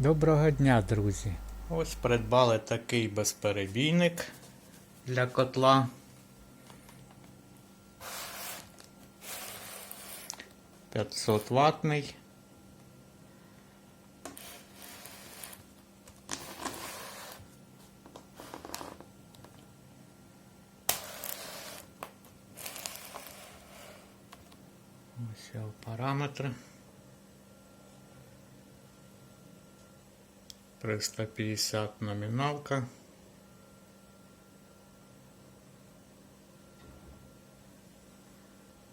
Доброго дня, друзі! Ось придбали такий безперебійник для котла. П'ятсот ватний. Ось його параметри. 350 номіналка.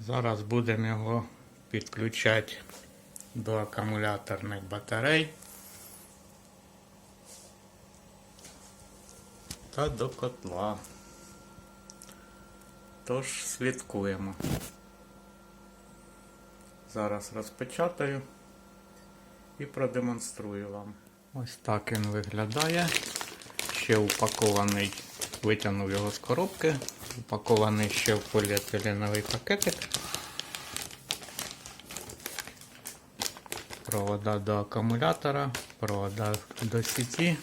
Зараз будемо його підключати до акумуляторних батарей та до котла. Тож слідкуємо. Зараз розпечатаю і продемонструю вам. Ось так він виглядає. Ще упакований, витягнув його з коробки, упакований ще в поліетиленовий пакетик. Провода до акумулятора, провода до сіті.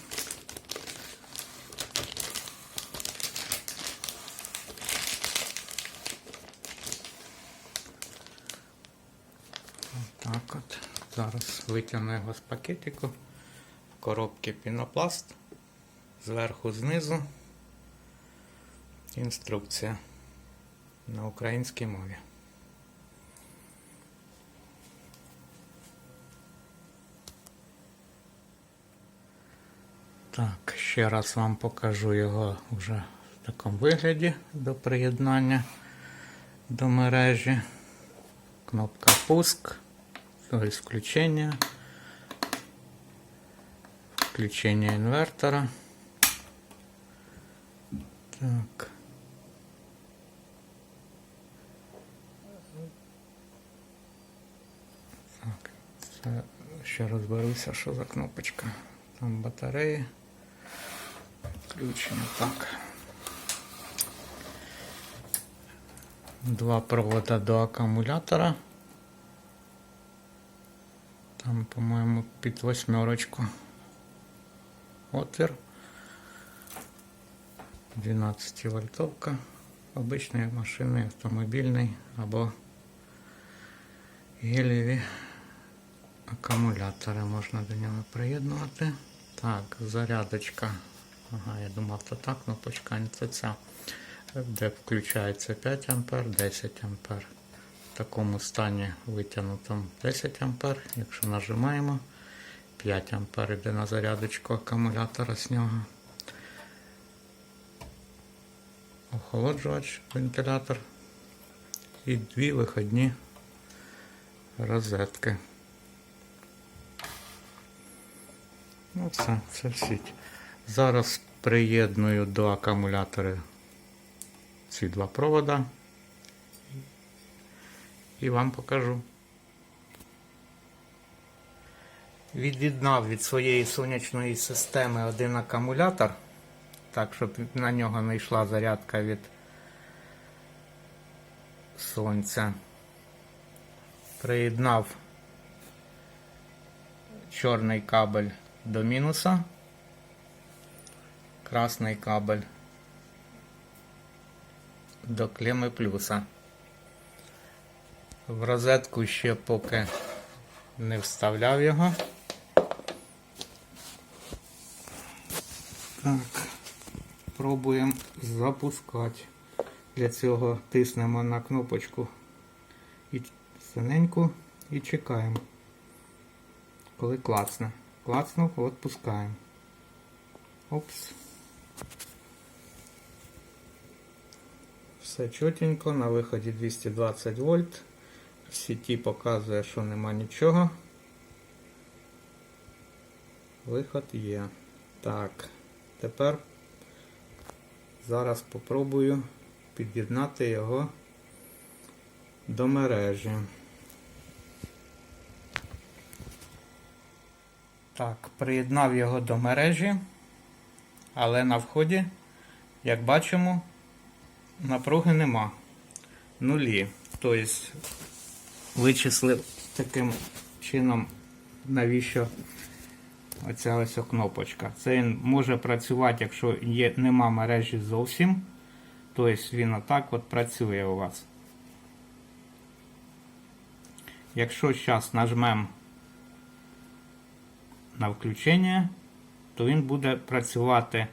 Так от. Зараз витягну його з пакетику. В коробці пінопласт. Зверху знизу. Інструкція на українській мові. Так, ще раз вам покажу його вже в такому вигляді до приєднання до мережі. Кнопка пуск, включення, включення інвертора. Так. Так, це ще розберуся, що за кнопочка. Там батареї. Включення. Так. Два провода до акумулятора. Там, по-моєму, під восьмерочку. Отвір. 12 вольтовка. Обичної машини, автомобільний або гелєві акумулятори можна до нього приєднувати. Так, зарядочка. Ага, я думав, то так, кнопочка, а не це ця. Де включається 5 А, 10 А. В такому стані витягнутому 10 А. Якщо нажимаємо, 5 А йде на зарядочку акумулятора з нього. Охолоджувач, вентилятор і дві виходні розетки. Ну все, це в сіть. Зараз приєдную до акумулятора ці два провода і вам покажу. Від'єднав від своєї сонячної системи один акумулятор, так, щоб на нього не йшла зарядка від сонця. Приєднав чорний кабель до мінуса, красний кабель до клеми плюса. В розетку ще поки не вставляв його. Так, пробуємо запускати. Для цього тиснемо на кнопочку синеньку і чекаємо. Коли клацне. Клацнув, відпускаємо. Опс. Все чотенько, на виході 220 вольт. В сіті показує, що нема нічого. Виход є. Так, тепер зараз попробую під'єднати його до мережі. Так, приєднав його до мережі, але на вході, як бачимо, напруги нема. Нулі. Тобто вичислив таким чином, навіщо Оця ось кнопочка. Це він може працювати, якщо є, нема мережі зовсім. Тобто він отак от працює у вас. Якщо зараз нажмемо на включення, то він буде працювати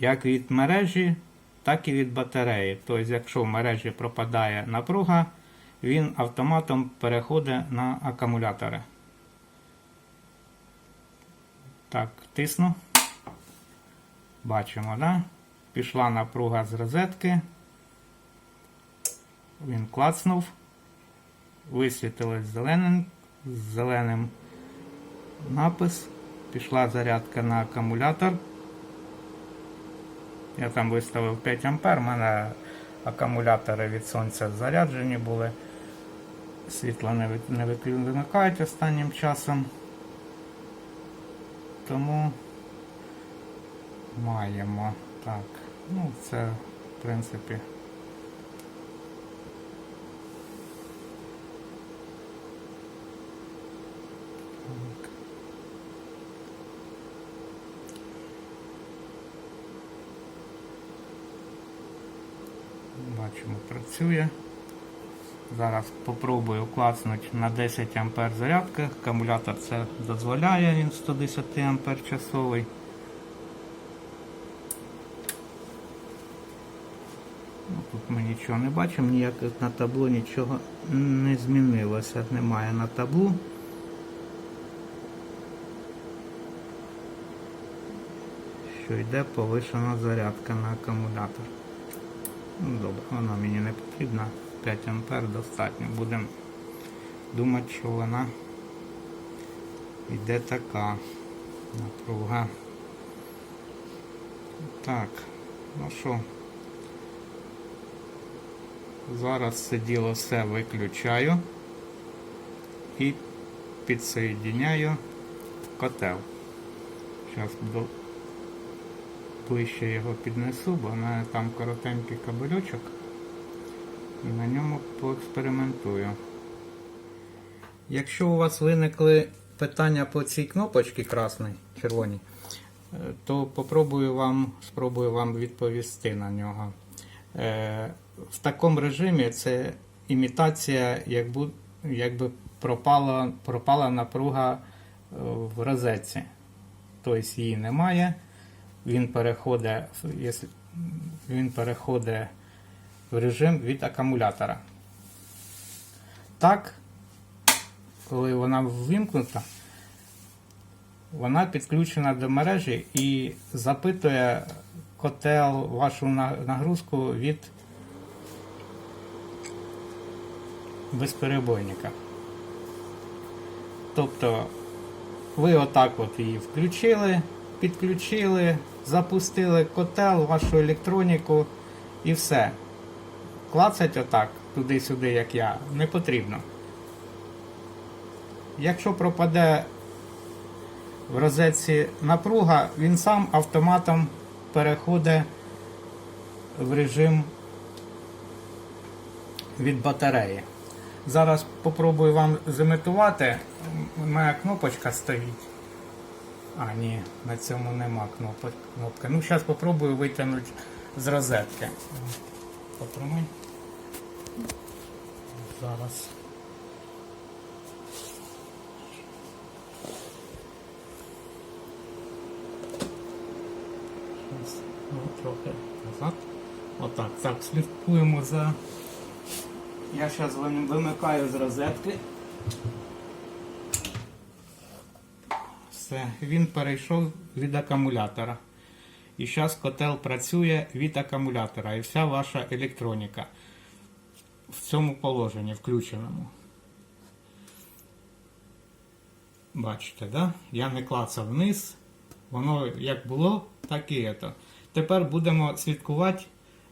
як від мережі, так і від батареї. Тобто, якщо в мережі пропадає напруга, він автоматом переходить на акумулятори. Так, тисну. Бачимо, да? Пішла напруга з розетки. Він клацнув. Висвітилось зеленим, зеленим напис. Пішла зарядка на акумулятор. Я там виставив 5 ампер, у мене акумулятори від сонця заряджені були. Світло не вимикають останнім часом. Тому маємо. Так. Ну, це, в принципі. Так. Бачимо, працює. Зараз попробую клацнути на 10 ампер зарядки. Акумулятор це дозволяє, він 110 ампер часовий. Ну, Тут ми нічого не бачимо, ніяк на табло нічого не змінилося. Немає на таблу. Що йде повишена зарядка на акумулятор. Ну, добре, вона мені не потрібна. 5 ампер достатньо. Будемо думати, що вона йде така напруга. Так, ну що, зараз це діло все виключаю і підсоєдиняю котел. Зараз ближче його піднесу, бо в мене там коротенький кабельочок. І на ньому поекспериментую. Якщо у вас виникли питання по цій кнопочці красній, червоній, е, то попробую вам, спробую вам відповісти на нього. Е, В такому режимі це імітація, якби, якби пропала, пропала напруга е, в розетці. Тобто її немає. Він переходить, він переходить в режим від акумулятора. Так, коли вона ввімкнута, вона підключена до мережі і запитує котел вашу нагрузку від безперебойника. Тобто ви отак от її включили, підключили, запустили котел, вашу електроніку і все. Клацать отак, туди-сюди, як я, не потрібно. Якщо пропаде в розетці напруга, він сам автоматом переходить в режим від батареї. Зараз попробую вам зімітувати. У мене кнопочка стоїть. А, ні, на цьому нема кнопки. Ну, зараз попробую витягнути з розетки. Потримай. Зараз. Ну, трохи назад. Отак. Так, слідкуємо за. Я зараз вимикаю з розетки. Все, він перейшов від акумулятора. І зараз котел працює від акумулятора і вся ваша електроніка в цьому положенні включеному. Бачите, да? Я не клацав вниз. Воно як було, так і є. Тепер будемо слідкувати.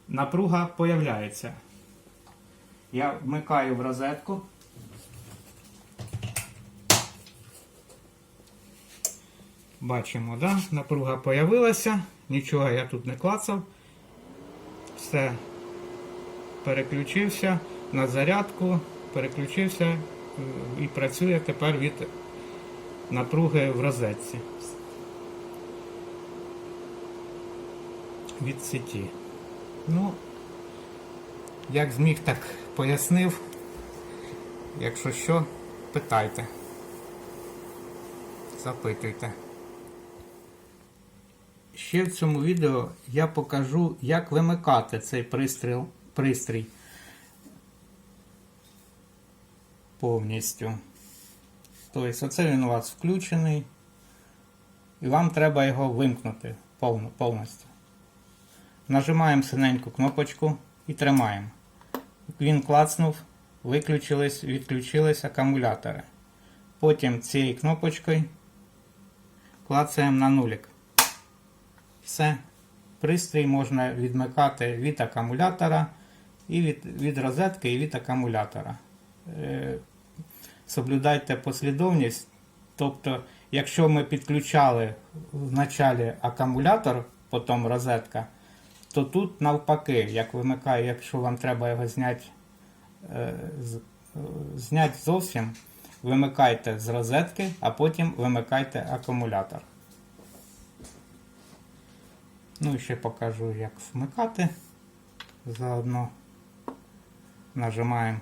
Напруга появляється. Я вмикаю в розетку. Бачимо, да? напруга появилася, нічого я тут не клацав. Все, переключився на зарядку, переключився е, і працює тепер від напруги в розетці. Від сеті. Ну, як зміг, так пояснив. Якщо що, питайте. Запитуйте. Ще в цьому відео я покажу, як вимикати цей пристрій повністю. Тобто, оце він у вас включений, і вам треба його вимкнути повністю. Нажимаємо синеньку кнопочку і тримаємо. Він клацнув, виключились, відключились акумулятори. Потім цією кнопочкою клацаємо на нулик. Все. Пристрій можна відмикати від акумулятора і від, від розетки і від акумулятора. Соблюдайте послідовність. Тобто, якщо ми підключали в началі акумулятор, потім розетка, то тут навпаки, як вимикає, якщо вам треба його зняти, е, е, зняти зовсім, вимикайте з розетки, а потім вимикайте акумулятор. Ну і ще покажу, як вмикати. Заодно нажимаємо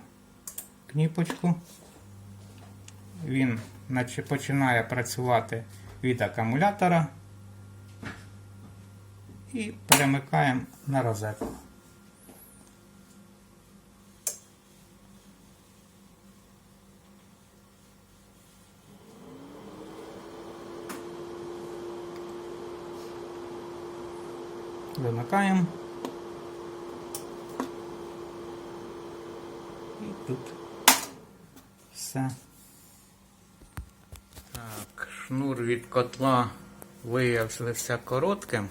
кнопочку. Він починає працювати від акумулятора і перемикаємо на розетку. Вимикаємо. І тут все. Шнур від котла виявився коротким.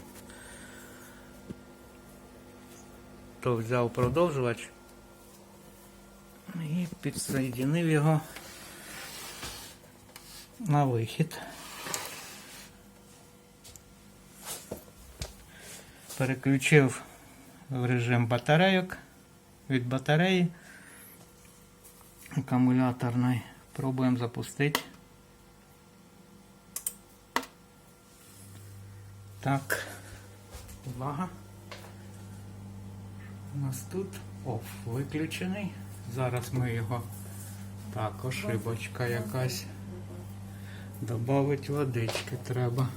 То взяв продовжувач і підсоєдинив його на вихід. Переключив в режим батарейок від батареї акумуляторної. Пробуємо запустити. Так, увага. У нас тут оф виключений. Зараз ми його так, ошибочка якась. Добавить водички треба.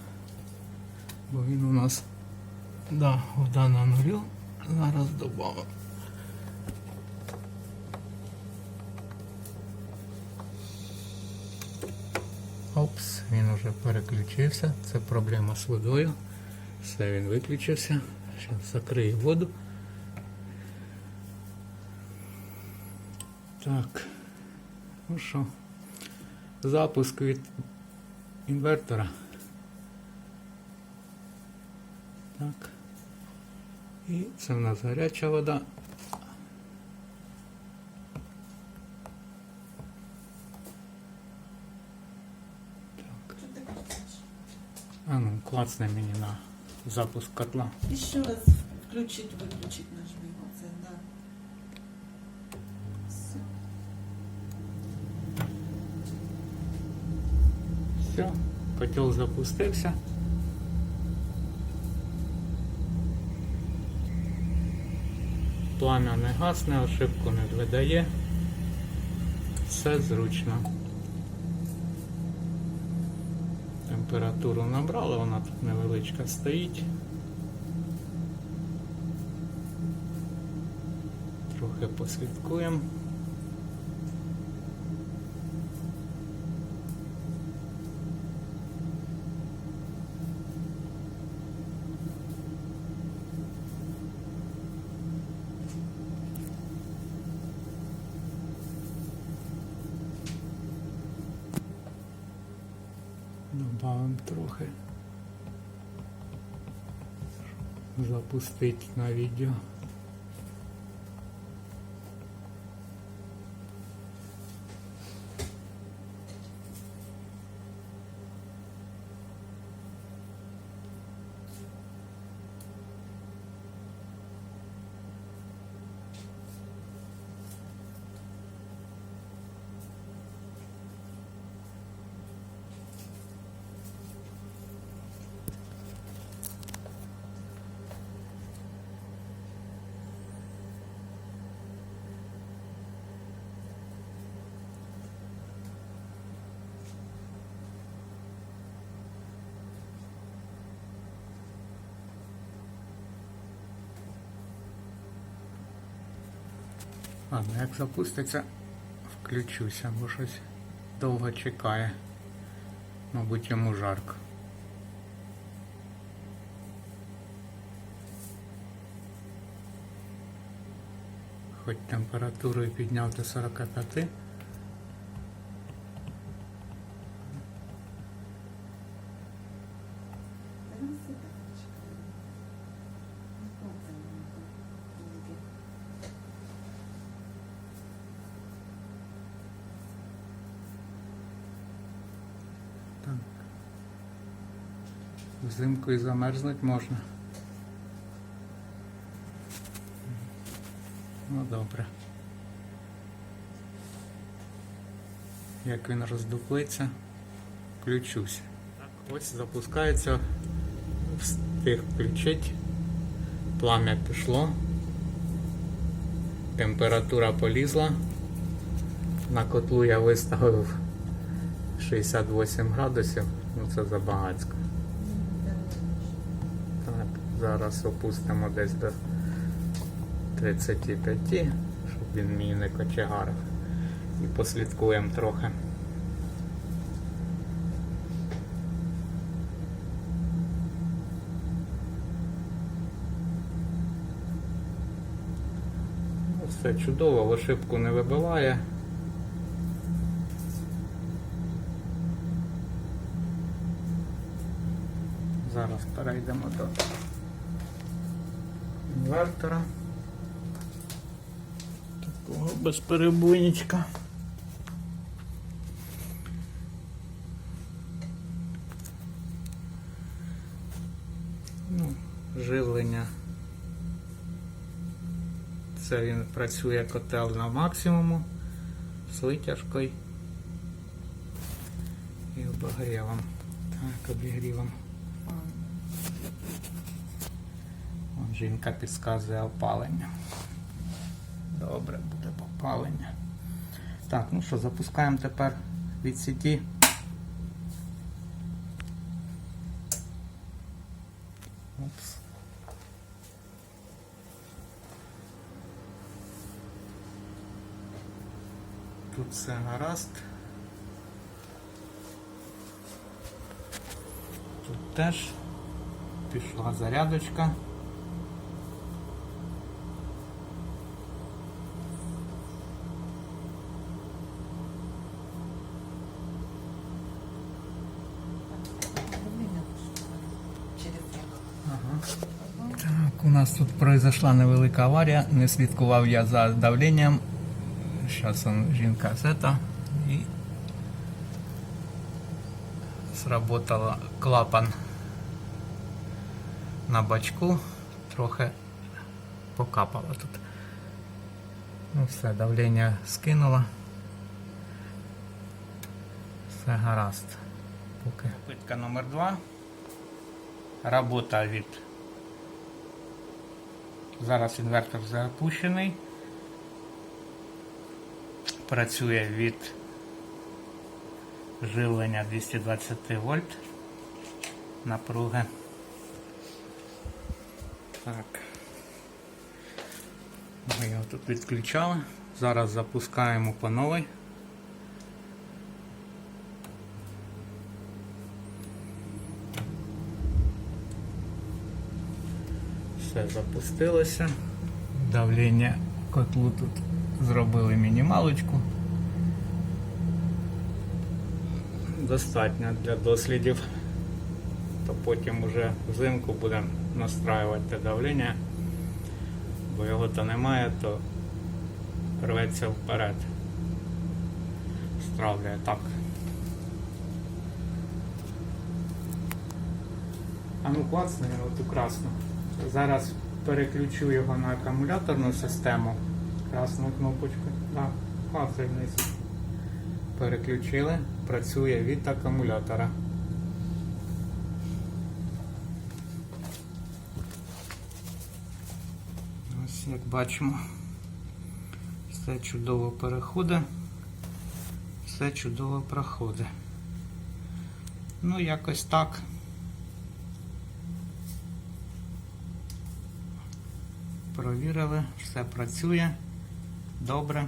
Бо він у нас да, вода на нулю. Зараз добавимо. Опс, він уже переключився. Це проблема з водою. Все, він виключився. Зараз закрию воду. Так. Ну що, запуск від інвертора. Так. І це в нас гаряча вода. Так. А ну, клацне мені на запуск котла. Еще раз включить, выключить нажми. Оце, да. Все. Все, котел запустився. Пламя не гасне, ошибку не видає. Все зручно. Температуру набрали, вона тут невеличка стоїть. Трохи послідкуємо. Добавим трохи. Запустить на відео. Ладно, як запуститься, включуся, бо щось довго чекає. Мабуть, йому жарко. Хоч температуру підняв до 45. Та він все так чекає. Ну, це не так. Так. Взимку і замерзнуть можна. Ну добре. Як він роздуплиться, включуся. Ось запускається, встиг включити. Плам'я пішло. Температура полізла. На котлу я виставив 68 градусів, ну це забагацько. Зараз опустимо десь до 35, щоб він мені не кочегарив. І послідкуємо трохи. Ну, Все чудово, ошибку не вибиває. Зараз перейдемо до інвертора. Такого безперебойничка. Ну, живлення. Це він працює котел на максимуму з витяжкою і обогрівом. Так, обігрівом. Жінка підказує опалення. Добре, буде опалення. Так, ну що, запускаємо тепер від сіті. Опс. Тут все гаразд. Тут теж пішла зарядочка. Нас тут произошла невелика аварія. Не слідкував я за давленням. Зараз жінка сета і сработала клапан на бачку. Трохи покапало тут. Ну все, давлення скинуло. Все гаразд. Поки. Питка номер два. Робота від. Зараз інвертор запущений. Працює від живлення 220 вольт напруги. Так. Ми його тут відключали. Зараз запускаємо по новій. Все запустилося. Давлення котлу тут зробили мінімалочку. Достатньо для дослідів. То потім уже взимку будемо настраювати те давлення, бо його то немає, то рветься вперед. Стравлює так. А ну класно його ту красну. Зараз переключу його на акумуляторну систему. Красну кнопочку. Так, клацай вниз. Переключили. Працює від акумулятора. Ось як бачимо. Все чудово переходить. Все чудово проходить. Ну, якось так. Провірили, все працює. Добре.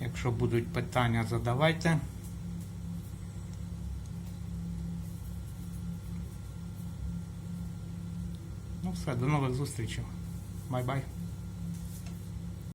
Якщо будуть питання, задавайте. Ну все, до нових зустрічей. Бай-бай.